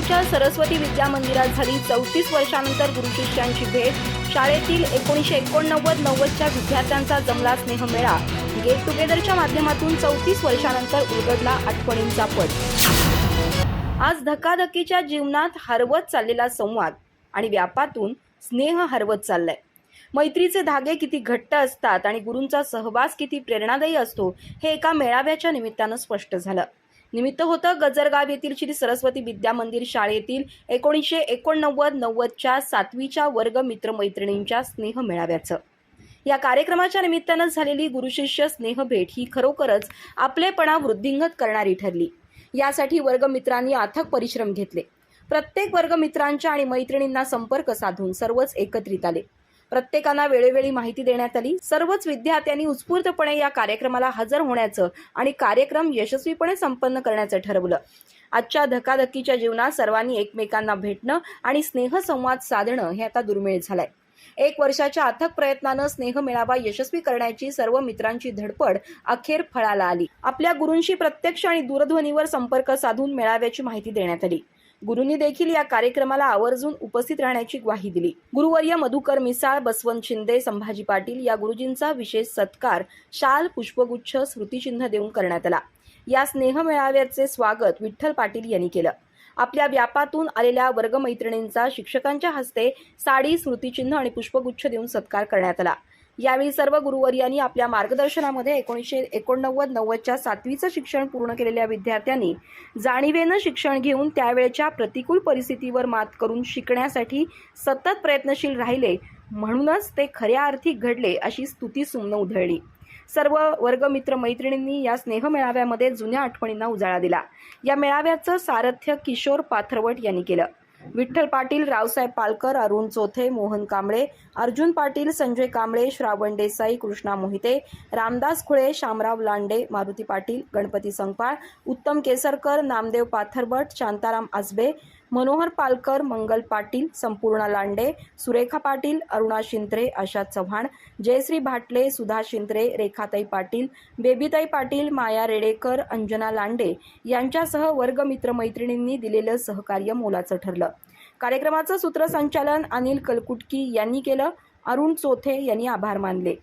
गावच्या सरस्वती विद्या मंदिरात झाली चौतीस वर्षानंतर गुरुशिष्यांची भेट. शाळेतील एकोणीसशे एकोणनव्वद नव्वदच्या विद्यार्थ्यांचा जमला स्नेहमेळा गेट टुगेदरच्या माध्यमातून चौतीस वर्षानंतर उलगडला आठवणींचा पट. आज धकाधकीच्या जीवनात हरवत चाललेला संवाद आणि व्यापातून स्नेह हरवत चाललाय. मैत्रीचे धागे किती घट्ट असतात आणि गुरूंचा सहवास किती प्रेरणादायी असतो हे एका मेळाव्याच्या निमित्तानं स्पष्ट झालं. निमित्त होतं गजरगाव येथील श्री सरस्वती विद्या मंदिर शाळेतील एकोणीसशे एकोणनव्वद नव्वदच्या सातवीच्या वर्ग मित्रमैत्रिणींच्या स्नेह मेळाव्याचं. या कार्यक्रमाच्या निमित्तानं झालेली गुरुशिष्य स्नेह भेट ही खरोखरच आपलेपणा वृद्धिंगत करणारी ठरली. यासाठी वर्गमित्रांनी अथक परिश्रम घेतले. प्रत्येक वर्गमित्रांच्या आणि मैत्रिणींना संपर्क साधून सर्वच एकत्रित आले. प्रत्येकांना वेळोवेळी माहिती देण्यात आली. सर्वच विद्यार्थ्यांनी उत्स्फूर्तपणे या कार्यक्रमाला हजर होण्याचं आणि कार्यक्रम यशस्वीपणे संपन्न करण्याचं ठरवलं. आजच्या धकाधकीच्या जीवनात सर्वांनी एकमेकांना भेटणं आणि स्नेहसंवाद साधणं हे आता दुर्मिळ झालंय. एक वर्षाच्या अथक प्रयत्नानं स्नेह मेळावा यशस्वी करण्याची सर्व मित्रांची धडपड अखेर फळाला आली. आपल्या गुरूंशी प्रत्यक्ष आणि दूरध्वनीवर संपर्क साधून मेळाव्याची माहिती देण्यात आली. गुरुंनी देखील या कार्यक्रमाला आवर्जून उपस्थित राहण्याची ग्वाही दिली. गुरुवर्य मधुकर मिसाळ बसवंत शिंदे संभाजी पाटील या गुरुजींचा विशेष सत्कार शाल पुष्पगुच्छ स्मृतिचिन्ह देऊन करण्यात आला. या स्नेह मेळाव्याचे स्वागत विठ्ठल पाटील यांनी केलं. आपल्या व्यापातून आलेल्या वर्गमैत्रिणींचा शिक्षकांच्या हस्ते साडी स्मृतिचिन्ह आणि पुष्पगुच्छ देऊन सत्कार करण्यात आला. यावेळी सर्व गुरुवर्यांनी आपल्या मार्गदर्शनामध्ये एकोणीसशे एकोणनव्वद नव्वदच्या सातवीचं शिक्षण पूर्ण केलेल्या विद्यार्थ्यांनी जाणीवेनं शिक्षण घेऊन त्यावेळच्या प्रतिकूल परिस्थितीवर मात करून शिकण्यासाठी सतत प्रयत्नशील राहिले. म्हणूनच ते खऱ्या अर्थी घडले अशी स्तुती सुमनं उधळली. सर्व वर्गमित्र मैत्रिणींनी या स्नेह मेळाव्यामध्ये जुन्या आठवणींना उजाळा दिला. या मेळाव्याचं सारथ्य किशोर पाथरवट यांनी केलं. विठ्ठल पाटील रावसाहेब पालकर अरुण चोथे मोहन कांबळे अर्जुन पाटील संजय कांबळे श्रावण देसाई कृष्णा मोहिते रामदास खुळे शामराव लांडे मारुती पाटील गणपती संगपाळ उत्तम केसरकर नामदेव पाथरबट शांताराम आजबे मनोहर पालकर मंगल पाटील संपूर्णा लांडे सुरेखा पाटील अरुणा शिंत्रे आशा चव्हाण जयश्री भाटले सुधा शिंत्रे रेखाताई पाटील बेबीताई पाटील माया रेडेकर अंजना लांडे यांच्यासह वर्गमित्र मैत्रिणींनी दिलेलं सहकार्य मोलाचं ठरलं. कार्यक्रमाचं सूत्रसंचालन अनिल कलकुटकी यांनी केलं. अरुण चोथे यांनी आभार मानले.